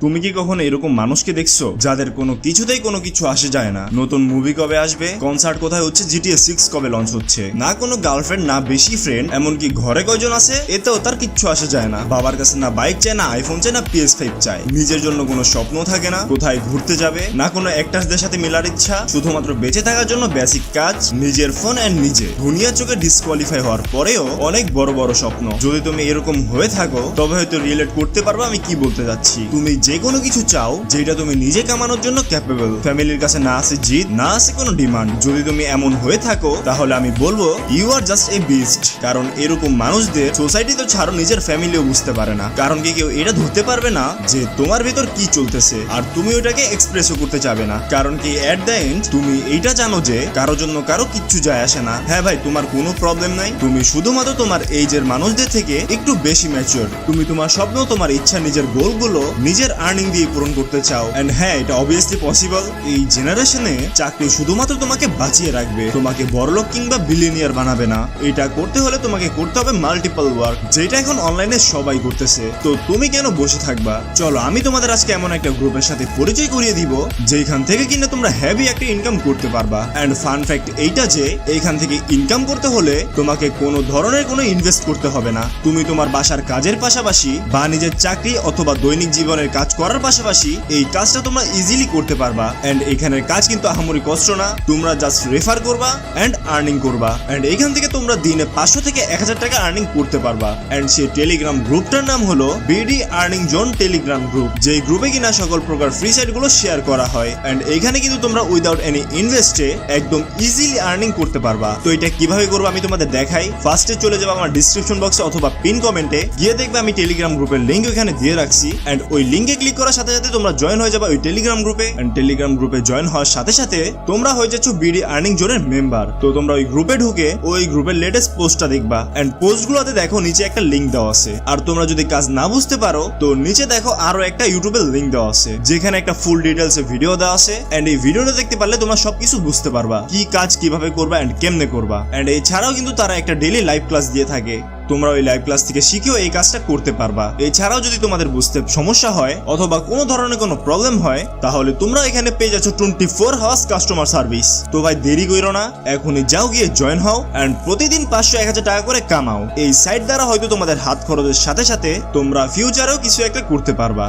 তুমি কি কখনো এরকম মানুষকে দেখছ যাদের কোনো কিছুতেই কোনো কিছু আসে যায় না? নতুন মুভি কবে আসবে? কনসার্ট কোথায় হচ্ছে? জিটিএ সিক্স কবে লঞ্চ হচ্ছে? না কোনো গার্লফ্রেন্ড না বেশি ফ্রেন্ড এমনকি ঘরে কয়জন আছে? এতেও তার কিচ্ছু আসে যায় না। বাবার কাছে না বাইক চায়, না আইফোন চায়, না পিএস ফাইভ চায়। নিজের জন্য কোনো স্বপ্ন থাকে না। কোথায় ঘুরতে যাবে? না কোনো অ্যাক্টার্সদের সাথে মেলার ইচ্ছা। শুধুমাত্র বেঁচে থাকার জন্য বেসিক কাজ, নিজের ফোন অ্যান্ড নিজে। দুনিয়ার চোখে ডিসকোয়ালিফাই হওয়ার পরেও অনেক বড় বড় স্বপ্ন। যদি তুমি এরকম হয়ে থাকো, তবে হয়তো রিলেট করতে পারবে আমি কি বলতে যাচ্ছি। তুমি যে কোনো কিছু চাও, যেটা তুমি নিজে কামানোর জন্য ক্যাপেবল ফ্যামিলির কাছে না আছে জিদ, না আছে কোনো ডিমান্ড যদি তুমি এমন হয়ে থাকো, তাহলে আমি বলব you are just a beast কারণ এরকম মানুষদের সোসাইটি তো ছাড়ো, নিজের ফ্যামিলিও বুঝতে পারে না। কারণ কি কেউ এটা ধরতে পারবে না যে, তোমার ভিতর কি চলতেছে, আর তুমি ওটাকে এক্সপ্রেসও করতে চাবে না। কারণ কি অ্যাট দ্য এন্ড তুমি এইটা জানো যে, কারও জন্য কারও কিচ্ছু যায় আসে না। হ্যাঁ ভাই, তোমার কোনো প্রবলেম নাই। তুমি শুধুমাত্র তোমার এইজের মানুষদের থেকে একটু বেশি ম্যাচিওর তুমি তোমার স্বপ্ন, তোমার ইচ্ছা, নিজের গোলগুলো নিজের আর্নিং দিয়ে পূরণ করতে চাও। এন্ড হ্যাঁ এটা অবভিয়াসলি পসিবল এই জেনারেশনে চাকরি শুধুমাত্র তোমাকে বাঁচিয়ে রাখবে। তোমাকে বড়লোক কিংবা বিলিনিয়ার বানাবে না। এটা করতে হলে তোমাকে করতে হবে মাল্টিপল ওয়ার্ক যেটা এখন অনলাইনে সবাই করতেছে। তো তুমি কেন বসে থাকবা? চলো, আমি তোমাদের আজকে এমন একটা গ্রুপের সাথে পরিচয় করিয়ে দিব যেখান থেকে কিনা তোমরা হেভি একটা ইনকাম করতে পারবা। এন্ড ফান ফ্যাক্ট এইটা যে, এইখান থেকে ইনকাম করতে হলে তোমাকে কোনো ধরনের কোনো ইনভেস্ট করতে হবে না। তুমি তোমার বাসার কাজের পাশাপাশি বা নিজের চাকরি অথবা দৈনিক জীবনের কাজ করার পাশাপাশি এই কাজটা তোমরা ইজিলি করতে পারবা। এন্ড এখানের কাজ কিন্তু আহামরি কষ্ট না। তোমরা জাস্ট রেফার করবা এন্ড আর্নিং করবা। এন্ড এইখান থেকে তোমরা দিনে পাঁচশো থেকে এক হাজার টাকা আর্নিং করতে পারবা। এন্ড সেই টেলিগ্রাম গ্রুপটার নাম হলো BD earning zone telegram group যে গ্রুপে কিনা সকল প্রকার ফ্রি সাইটগুলো শেয়ার করা হয়। এন্ড এখানে কিন্তু তোমরা উইদাউট এনি ইনভেস্টে একদম ইজিলি আর্নিং করতে পারবা। তো এটা কীভাবে করব আমি তোমাদের দেখাই। ফার্স্টে চলে যাব আমার ডিসক্রিপশন বক্সে অথবা পিন কমেন্টে গিয়ে দেখবে আমি টেলিগ্রাম গ্রুপের লিঙ্ক এখানে দিয়ে রাখছি। এন্ড ওই লিঙ্কে ক্লিক করার সাথে সাথে তোমরা জয়েন হয়ে যাবে ওই টেলিগ্রাম গ্রুপে টেলিগ্রাম গ্রুপে জয়েন হওয়ার সাথে সাথে তোমরা হয়ে যাচ্ছ বিডি আর্নিং জোনের মেম্বার তো তোমরা ওই গ্রুপে ঢুকে ওই গ্রুপের লেটেস্ট পোস্টটা দেখবা। এন্ড পোস্টগুলোতে দেখো নিচে একটা লিঙ্ক দেওয়া আছে। আর তোমরা যদি কাজ না বুঝতে পারো, তো নিচে দেখো আরও একটা ইউটিউবের লিঙ্ক দেওয়া আছে। যেখানে একটা ফুল ডিটেলস ভিডিও দেওয়া আছে। এন্ড এই ভিডিওটা দেখতে পারলে তোমরা সবকিছু বুঝতে পারবা। কি কাজ কীভাবে করবা এন্ড কেমনে করবা। এন্ড এছাড়াও কিন্তু তারা একটা ডেইলি লাইভ ক্লাস দিয়ে থাকে। তোমরা ওই লাইভ ক্লাস থেকে শিখেও এই কাজটা করতে পারবা। এছাড়াও যদি তোমাদের বুঝতে সমস্যা হয় অথবা কোনো ধরনের কোনো প্রবলেম হয়, তাহলে তোমরা এখানে পেয়ে যাচ্ছ twenty four hours customer service তো ভাই, দেরি করো না, এখনই যাও গিয়ে জয়েন হও অ্যান্ড প্রতিদিন পাঁচশো এক হাজার টাকা করে কামাও। এই সাইট দ্বারা হয়তো তোমাদের হাত খরচের সাথে সাথে তোমরা ফিউচারেও কিছু একটা করতে পারবা।